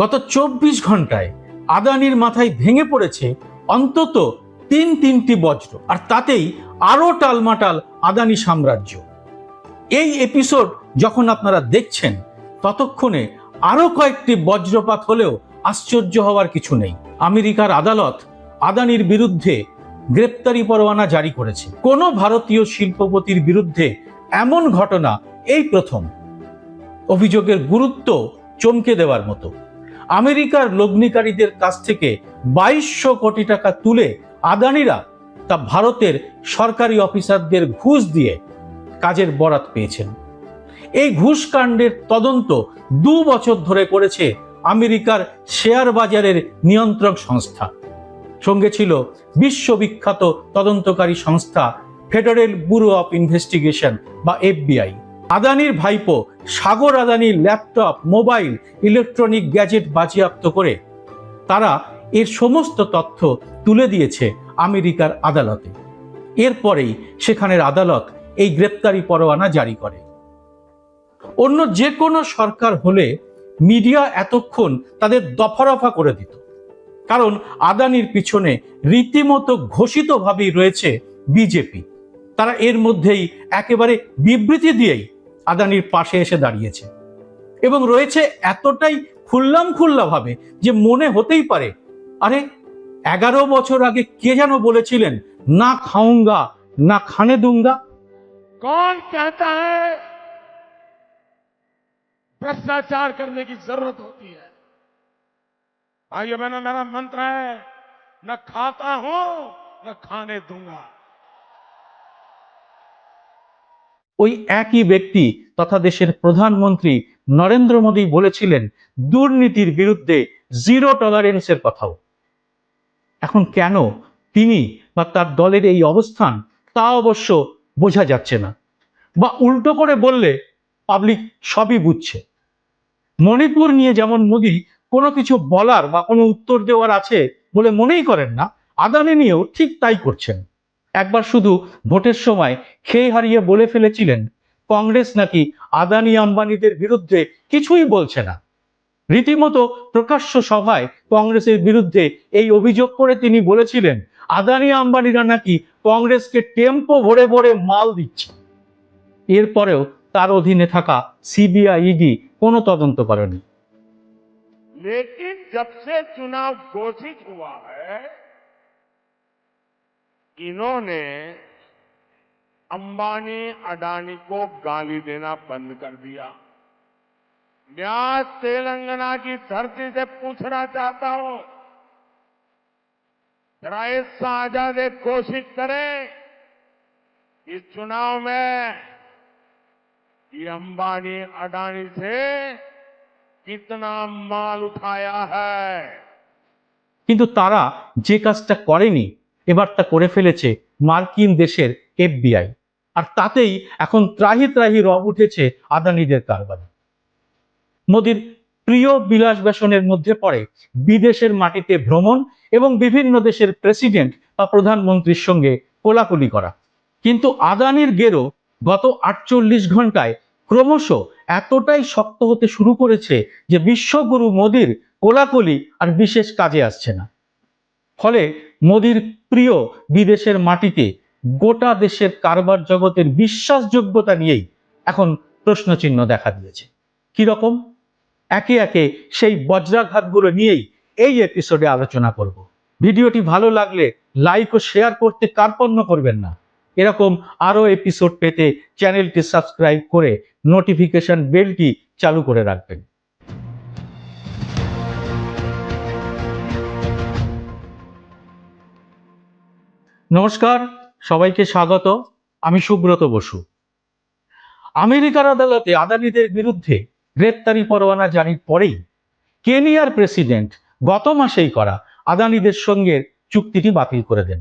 গত চব্বিশ ঘন্টায় আদানির মাথায় ভেঙে পড়েছে অন্তত তিন তিনটি বজ্র, আর তাতেই আরও টালমাটাল আদানি সাম্রাজ্য। এই এপিসোড যখন আপনারা দেখছেন, ততক্ষণে আরও কয়েকটি বজ্রপাত হলেও আশ্চর্য হওয়ার কিছু নেই। আমেরিকার আদালত আদানির বিরুদ্ধে গ্রেপ্তারি পরোয়ানা জারি করেছে। কোন ভারতীয় শিল্পপতির বিরুদ্ধে এমন ঘটনা এই প্রথম। অভিযোগের গুরুত্ব চমকে দেওয়ার মতো। আমেরিকার লগ্নিকারীদের কাছ থেকে বাইশশো কোটি টাকা তুলে আদানিরা তা ভারতের সরকারি অফিসারদের ঘুষ দিয়ে কাজের বরাত পেয়েছেন। এই ঘুষ কাণ্ডের তদন্ত দু বছর ধরে করেছে আমেরিকার শেয়ার বাজারের নিয়ন্ত্রক সংস্থা। সঙ্গে ছিল বিশ্ববিখ্যাত তদন্তকারী সংস্থা ফেডারেল ব্যুরো অফ ইনভেস্টিগেশন বা এফবিআই আদানির ভাইপো, সাগর আদানির ল্যাপটপ, মোবাইল, ইলেকট্রনিক গ্যাজেট বাজেয়াপ্ত করে তারা এর সমস্ত তথ্য তুলে দিয়েছে আমেরিকার আদালতে। এরপরেই সেখানের আদালত এই গ্রেপ্তারি পরোয়ানা জারি করে। অন্য যে কোনো সরকার হলে মিডিয়া এতক্ষণ তাদের দফারফা করে দিত। কারণ আদানির পিছনে রীতিমতো ঘোষিতভাবেই রয়েছে বিজেপি। তারা এর মধ্যেই একেবারে বিবৃতি দিয়েই আদানির পাশে এসে দাঁড়িয়েছে এবং রয়েছে এতটাই খুল্লাম খুল্লা ভাবে যে মনে হতেই পারে আরে এগারো বছর আগে কে যেন বলেছিলেন না খাউঙ্গা না খানে দুঙ্গা कौन कहता है भ्रष्टाचार करने की जरूरत होती है भाइयों बहनों मेरा मंत्र है न खाता हूं न खाने दूंगा ওই একই ব্যক্তি তথা দেশের প্রধানমন্ত্রী নরেন্দ্র মোদী বলেছিলেন, দুর্নীতির বিরুদ্ধে জিরো টলারেন্সের কথাও। এখন কেন তিনি বা তার দলের এই অবস্থান তা অবশ্য বোঝা যাচ্ছে না। বা উল্টো করে বললে পাবলিক সবই বুঝছে। মণিপুর নিয়ে যেমন মোদী কোনো কিছু বলার বা কোনো উত্তর দেওয়ার আছে বলে মনেই করেন না, আদানি নিয়েও ঠিক তাই করছেন। একবার শুধু ভোটের সময় খেয়ে হারিয়ে বলে ফেলেছিলেন কংগ্রেস নাকি আদানি আম্বানিদের বিরুদ্ধে কিছুই বলছে না রীতিমতো প্রকাশ্য সভায় কংগ্রেসের বিরুদ্ধে এই অভিযোগ করে তিনি বলেছিলেন আদানি আম্বানিরা নাকি কংগ্রেসকে টেম্পো ভরে ভরে মাল দিচ্ছে এরপরেও তার অধীনে থাকা সিবিআই ইডি কোনো তদন্ত করেনি लेकिन जब से चुनाव घोषित हुआ है इन्होंने अंबानी अडानी को गाली देना बंद कर दिया मैं आज तेलंगाना की धरती से पूछना चाहता हूं जरा इस आजादे घोषित करें इस चुनाव में ये अंबानी अडानी से कितना माल उठाया है কিন্তু তারা যে কাজটা করেনি এবার তা করে ফেলেছে মার্কিন দেশের এফবিআই। আর তাতেই এখন ত্রাহি ত্রাহি রব উঠেছে আদানিদের কারবারে। মোদির প্রিয় বিলাস বেসনের মধ্যে পড়ে বিদেশের মাটিতে ভ্রমণ এবং বিভিন্ন দেশের প্রেসিডেন্ট বা প্রধানমন্ত্রীর সঙ্গে কোলাকুলি করা। কিন্তু আদানির গেরো গত আটচল্লিশ ঘন্টায় ক্রমশ এতটাই শক্ত হতে শুরু করেছে যে বিশ্বগুরু মোদির কোলাকুলি আর বিশেষ কাজে আসছে না। ফলে মোদির প্রিয় বিদেশের মাটিতে গোটা দেশের কারবার জগতের বিশ্বাসযোগ্যতা নিয়েই এখন প্রশ্নচিহ্ন দেখা দিয়েছে। কি রকম? একে একে সেই বজ্রাঘাতগুলো নিয়েই এই এপিসোডে আলোচনা করব। ভিডিওটি ভালো লাগলে লাইক ও শেয়ার করতে কার্পণ্য করবেন না। এরকম আরও এপিসোড পেতে চ্যানেলটি সাবস্ক্রাইব করে নোটিফিকেশন বেলটি চালু করে রাখবেন। নমস্কার, সবাইকে স্বাগত। আমি সুব্রত বসু। আমেরিকার আদালতে আদানিদের বিরুদ্ধে গ্রেপ্তারি পরোয়ানা জারির পরেই কেনিয়ার প্রেসিডেন্ট গত মাসেই করা আদানিদের সঙ্গে চুক্তিটি বাতিল করে দেন।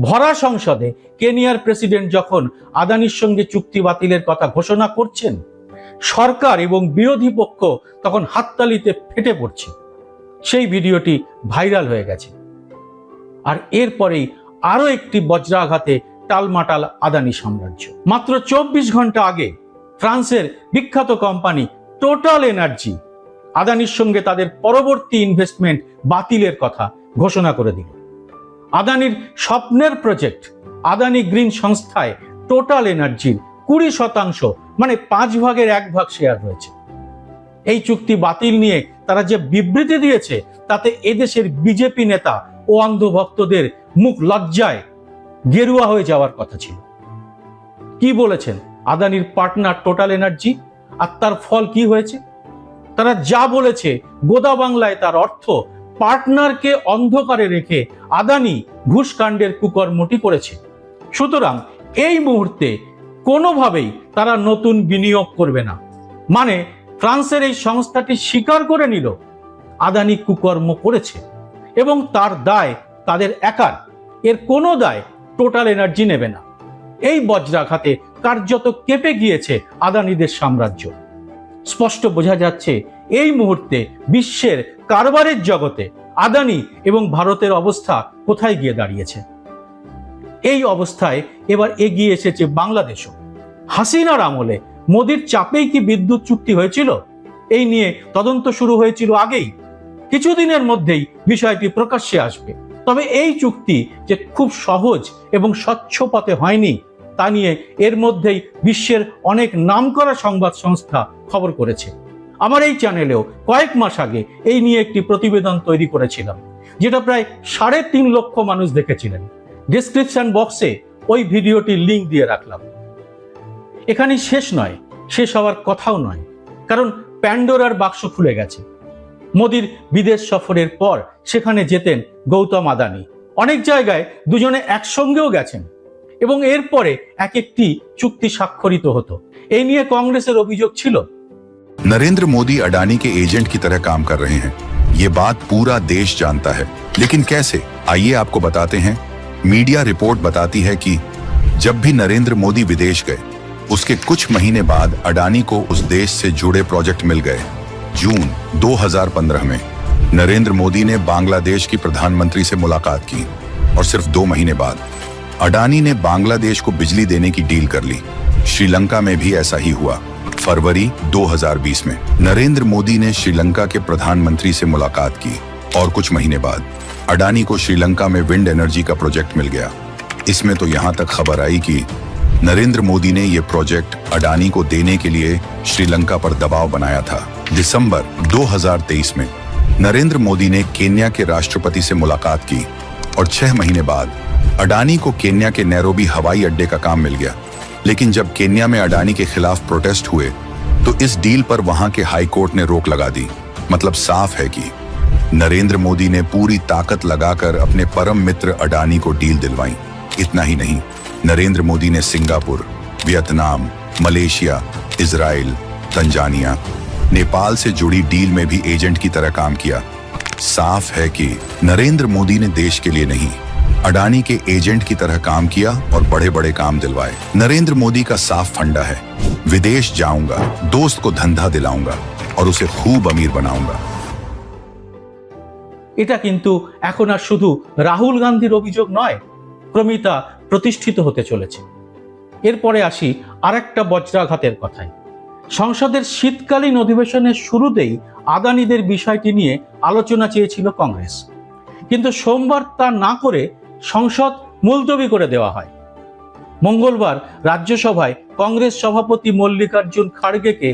ভরা সংসদে কেনিয়ার প্রেসিডেন্ট যখন আদানির সঙ্গে চুক্তি বাতিলের কথা ঘোষণা করছেন, সরকার এবং বিরোধী পক্ষ তখন হাততালিতে ফেটে পড়ছে। সেই ভিডিওটি ভাইরাল হয়ে গেছে। আর এরপরেই আরও একটি বজ্রাঘাতে টালমাটাল আদানি সাম্রাজ্য। মাত্র চব্বিশ ঘণ্টা আগে ফ্রান্সের বিখ্যাত কোম্পানি টোটাল এনার্জি আদানির সঙ্গে তাদের পরবর্তী ইনভেস্টমেন্ট বাতিলের কথা ঘোষণা করে দিল। আদানির স্বপ্নের প্রজেক্ট আদানি গ্রিন সংস্থায় টোটাল এনার্জির কুড়ি শতাংশ মানে পাঁচ ভাগের এক ভাগ শেয়ার রয়েছে এই চুক্তি বাতিল নিয়ে তারা যে বিবৃতি দিয়েছে, তাতে এদেশের বিজেপি নেতা ও অন্ধভক্তদের মুখ লজ্জায় গেরুয়া হয়ে যাওয়ার কথা ছিল। কি বলেছেন আদানির পার্টনার টোটাল এনার্জি আর তার ফল কি হয়েছে? তারা যা বলেছে, গোদা বাংলায় তার অর্থ পার্টনারকে অন্ধকারে রেখে আদানি ঘুষকাণ্ডের কুকর্মটি করেছে। সুতরাং এই মুহূর্তে কোনোভাবেই তারা নতুন বিনিয়োগ করবে না। মানে ফ্রান্সের এই সংস্থাটি স্বীকার করে নিল, আদানি কুকর্ম করেছে এবং তার দায় তাদের একার, এর কোনো দায় টোটাল এনার্জি নেবে না। এই বজ্রাঘাতে কার্যত কেঁপে গিয়েছে আদানিদের সাম্রাজ্য। স্পষ্ট বোঝা যাচ্ছে এই মুহূর্তে বিশ্বের কারবারের জগতে আদানি এবং ভারতের অবস্থা কোথায় গিয়ে দাঁড়িয়েছে? এই অবস্থায় এবার এগিয়ে এসেছে বাংলাদেশও। হাসিনার আমলে মোদির চাপেই কি বিদ্যুৎ চুক্তি হয়েছিল? এই নিয়ে তদন্ত শুরু হয়েছিল আগেই। কিছুদিনের মধ্যেই বিষয়টি প্রকাশ্যে আসবে। তবে এই চুক্তি যে খুব সহজ এবং স্বচ্ছ পথে হয়নি, তা নিয়ে এর মধ্যেই বিশ্বের অনেক নামকরা সংবাদ সংস্থা খবর করেছে। আমার এই চ্যানেলেও কয়েক মাস আগে এই নিয়ে একটি প্রতিবেদন তৈরি করেছিলাম, যেটা প্রায় সাড়ে তিন লক্ষ মানুষ দেখেছিলেন। ডিসক্রিপশন বক্সে ওই ভিডিওটির লিংক দিয়ে রাখলাম। এখানে শেষ নয়, শেষ হওয়ার কথাও নয়, কারণ প্যান্ডোরার বাক্স খুলে গেছে। মোদির বিদেশ সফরের পর সেখানে যেতেন গৌতম আদানি। অনেক জায়গায় দুজনে একসঙ্গেও গেছেন এবং এরপরে এক একটি চুক্তি স্বাক্ষরিত হতো। এই নিয়ে কংগ্রেসের অভিযোগ ছিল नरेंद्र मोदी अडानी के एजेंट की तरह काम कर रहे हैं। ये बात पूरा देश जानता है। लेकिन कैसे? आइए आपको बताते हैं। मीडिया रिपोर्ट बताती है कि जब भी नरेंद्र मोदी विदेश गए, उसके कुछ महीने बाद अडानी को उस देश से जुड़े प्रोजेक्ट मिल गए। जून 2015 में नरेंद्र मोदी ने बांग्लादेश की प्रधानमंत्री से मुलाकात की और सिर्फ़ दो महीने बाद अडानी ने बांग्लादेश को बिजली देने की डील कर ली। श्रीलंका में भी ऐसा ही हुआ। फरवरी 2020 में नरेंद्र मोदी ने श्रीलंका के प्रधानमंत्री से मुलाकात की और कुछ महीने बाद अडानी को श्रीलंका में विंड एनर्जी का प्रोजेक्ट मिल गया। इसमें तो यहाँ तक खबर आई कि नरेंद्र मोदी ने यह प्रोजेक्ट अडानी को देने के लिए श्रीलंका पर दबाव बनाया था। दिसंबर 2023 में नरेंद्र मोदी ने केन्या के राष्ट्रपति से मुलाकात की और छह महीने बाद अडानी को केन्या के नैरोबी हवाई अड्डे का काम मिल गया। लेकिन जब केन्या में अडानी के खिलाफ प्रोटेस्ट हुए तो इस डील पर वहाँ के हाई कोर्ट ने रोक लगा दी। मतलब साफ़ है कि नरेंद्र मोदी ने पूरी ताकत लगाकर अपने परम मित्र अडानी को डील दिलवाई। इतना ही नहीं, नरेंद्र मोदी ने Singapore, Vietnam, Malaysia Israel Tanzania, Nepal से जुड़ी डील में भी एजेंट की तरह काम किया। साफ़ है कि नरेंद्र मोदी ने देश के लिए नहीं अडानी के एजेंट की तरह काम किया और बड़े बड़े काम दिलवाए नरेंद्र मोदी का साफ फंडा है विदेश जाऊंगा दोस्त को धंधा दिलाऊंगा और उसे खूब अमीर बनाऊंगा এটা কিন্তু এখন আর শুধু রাহুল গান্ধীর অভিযোগ নয় ক্রমিতা প্রতিষ্ঠিত হতে চলেছে এরপরে আসি আরেকটা বজ্রাঘাতের কথায় সংসদের শীতকালীন অধিবেশনের শুরুতেই আদানিদের বিষয়টি নিয়ে আলোচনা চেয়েছিল কংগ্রেস কিন্তু সোমবার তা না করে সংসদ মুলতবি করে দেওয়া হয় মঙ্গলবার রাজ্যসভায় কংগ্রেস সভাপতি মল্লিকার্জুন খাড়গেকে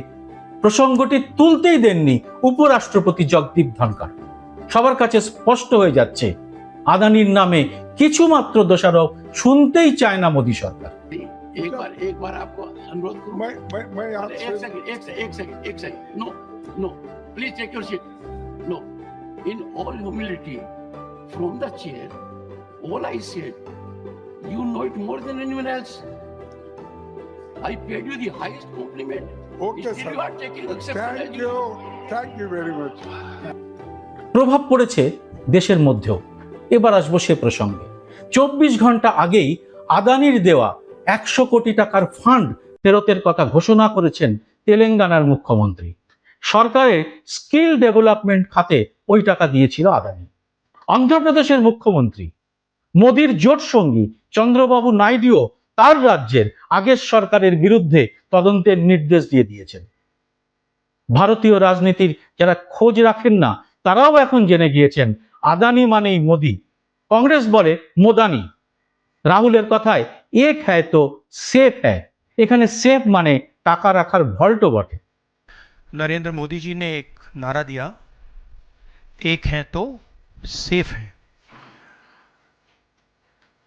প্রসঙ্গটি তুলতেই দেননি উপরাষ্ট্রপতি জগদীপ ধনকর সবার কাছে স্পষ্ট হয়ে যাচ্ছে আদানির নামে কিছুমাত্র দোষারোপ শুনতেই চায় না মোদী সরকার एक बार एक बार आपको अनुरोध करूं मैं मैं मैं अरे एक आपसे सेकंड एक सेकंड एक सेकंड एक second no no please take your seat no in all humility from the chair, all I said, you know it more than anyone else. I paid you the highest compliment. Okay, Still sir. You are taking Thank you. Thank you very much. প্রভাব পড়েছে দেশের মধ্যেও এবার আসব সে প্রসঙ্গে চব্বিশ ঘণ্টা আগেই আদানির দেওয়া একশো কোটি টাকার ফান্ড ফেরতের কথা ঘোষণা করেছেন তেলেঙ্গানার মুখ্যমন্ত্রী সরকারের স্কিল ডেভেলপমেন্ট খাতে ওই টাকা দিয়েছিল আদানি অন্ধ্রপ্রদেশের মুখ্যমন্ত্রী, মোদীর জোট সঙ্গী চন্দ্রবাবু নাইডুও তার রাজ্যের আগের সরকারের বিরুদ্ধে তদন্তের নির্দেশ দিয়ে দিয়েছেন। ভারতীয় রাজনীতির যারা খোঁজ রাখেন না, তারাও এখন জেনে গিয়েছেন, আদানি মানেই মোদি। কংগ্রেস বলে মোদানি। রাহুলের কথায় এক হ্যায় তো সেফ হ্যায় এখানে সেফ মানে টাকা রাখার ভল্টও বটে। নরেন্দ্র মোদীজি নে এক নারা দিয়া এক হ্যাঁ তো सेफ हैं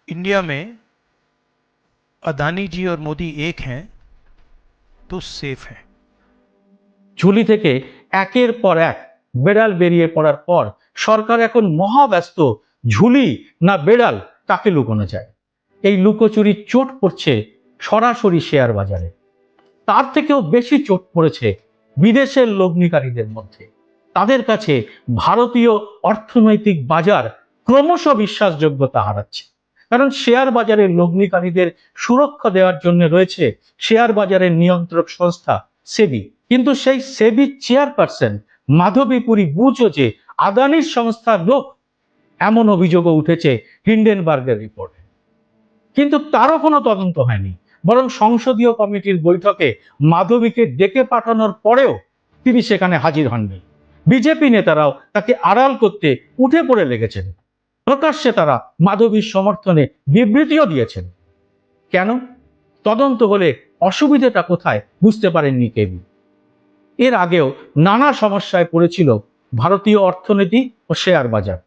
इंडिया में अदानी जी और मोदी एक हैं तो सेफ हैं ঝুলি থেকে একের পর এক বেড়াল বেরিয়ে পড়ার পর সরকার এখন মহাব্যস্ত ঝুলি না বেড়াল কাকে লুকোনো যায় এই লুকোচুরির চোট পড়ছে সরাসরি শেয়ার বাজারে তার থেকেও বেশি চোট পড়েছে বিদেশের লগ্নিকারীদের মধ্যে তাদের কাছে ভারতীয় অর্থনৈতিক বাজার ক্রমশ বিশ্বাসযোগ্যতা হারাচ্ছে। কারণ শেয়ার বাজারের লগ্নিকারীদের সুরক্ষা দেওয়ার জন্য রয়েছে শেয়ার বাজারের নিয়ন্ত্রক সংস্থা সেবি। কিন্তু সেই সেবি চেয়ারপারসন মাধবীপুরী বুঝো যে আদানির সংস্থার লোক এমন অভিযোগও উঠেছে হিন্ডেনবার্গের রিপোর্টে। কিন্তু তারও কোনো তদন্ত হয়নি। বরং সংসদীয় কমিটির বৈঠকে মাধবীকে ডেকে পাঠানোর পরেও তিনি সেখানে হাজির হননি। বিজেপি নেতারাও তাকে আড়াল করতে উঠে পড়ে লেগেছেন। প্রকাশ্যে তারা মাধবীর সমর্থনে বিবৃতিও দিয়েছেন। কেন? তদন্ত হলে অসুবিধাটা কোথায় বুঝতে পারেননি কেবি এর আগেও নানা সমস্যায় পড়েছিল ভারতীয় অর্থনীতি ও শেয়ার বাজার।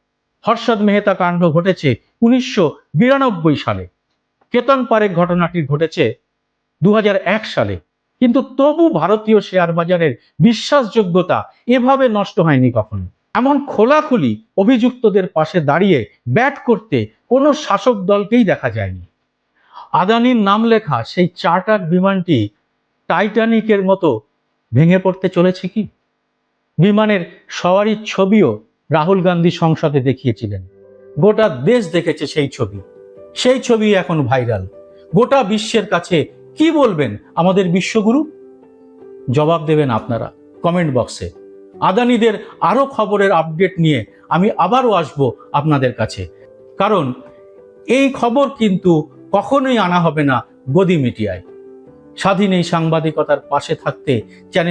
হর্ষদ মেহতা কাণ্ড ঘটেছে উনিশশো বিরানব্বই সালে। কেতন পারেক ঘটনাটি ঘটেছে দু হাজার এক সালে। কিন্তু তবু ভারতীয় শেয়ার বাজারের বিশ্বাসযোগ্যতা এভাবে নষ্ট হয়নি কখনো। এমন খোলাখুলি অভিযুক্তদের পাশে দাঁড়িয়ে ব্যাট করতে কোনো শাসক দলকেই দেখা যায়নি। আদানির নাম লেখা সেই চার্টার বিমানটি টাইটানিকের মতো ভেঙে পড়তে চলেছে কি? বিমানের সওয়ারির ছবিও রাহুল গান্ধী সংসদে দেখিয়েছিলেন। গোটা দেশ দেখেছে সেই ছবি। সেই ছবি এখন ভাইরাল। গোটা বিশ্বের কাছে কি বলবেন আমাদের বিশ্বগুরু? জবাব দেবেন আপনারা কমেন্ট বক্সে। আদানিদের আরও খবরের আপডেট নিয়ে আমি আবারও আসব আপনাদের কাছে। কারণ এই খবর কিন্তু কখনোই আনা হবে না গদি মিডিয়ায় স্বাধীন এই সাংবাদিকতার পাশে থাকতে চ্যানেল